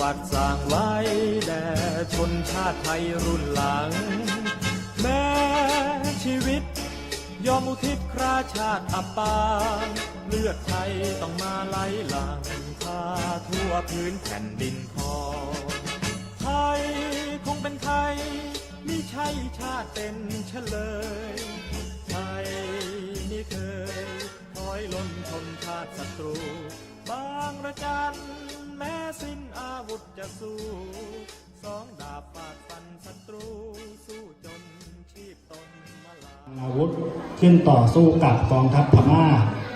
วัติสร้างไว้แด่ชนชาติไทยรุ่นหลัง แม้ชีวิต ยอมอุทิศคราชาติอับปางเลือดไทยต้องมาไหลหลังพาทั่วพื้นแผ่นดินทองไทยคงเป็นไทยมิใช่ชาติเป็นเฉลย ไทยนี่เคยถอยล้นทนชาติศัตรู บางระจัน แม้สิ้นอาวุธจะสู้ สองดาบฟาดฟันศัตรู สู้จนชีพตนมาลาอาวุธขึ้นต่อสู้กับกองทัพพม่า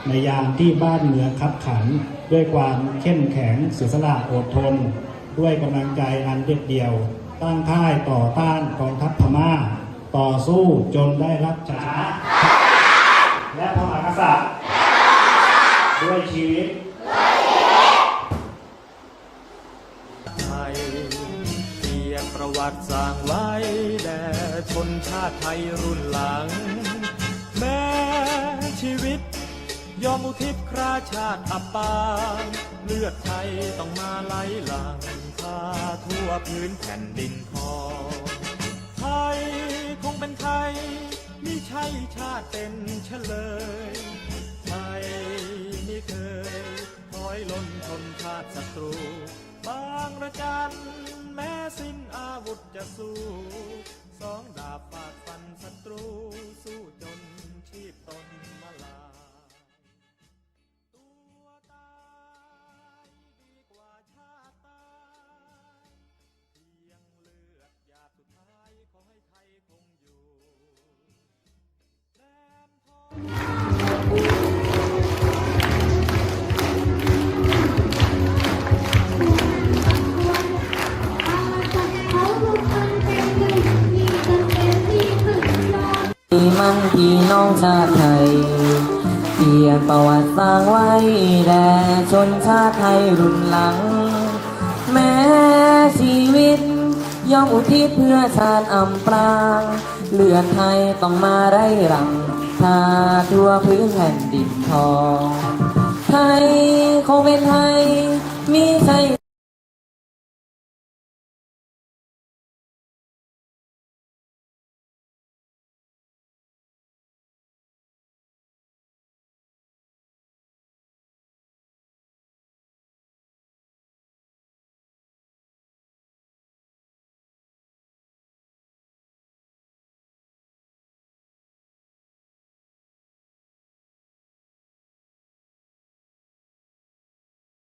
ในยามที่บ้านเมืองคับขัน ด้วยความเข้มแข็งเสียสละอดทน ด้วยกำลังใจอันเด็ดเดี่ยว ตั้งค่ายต่อต้านกองทัพพม่า ต่อสู้จนได้รับชัยชนะและพระมหากษัตริย์ด้วยชีวิต ประวัติสร้างไว้แด่ชนชาติไทยรุ่นหลัง แม้ชีวิต ยอมอุทิศคราชาติอับปางเลือดไทยต้องมาไหลหลังพาทั่วพื้นแผ่นดินทองไทยคงเป็นไทยไมิใช่ชาติเป็นเฉลย จะสู้ มีมั่งพี่น้องชาติไทยเขียนประวัติสร้างไว้แด่ชนชาติไทยรุ่นหลัง แม้ชีวิตยอมอุทิศเพื่อชาติอำปรางเลือดไทยต้องมาไร่รังทาทั่วพื้นแผ่นดินทอง ไทยคงเป็นไทยมีใช่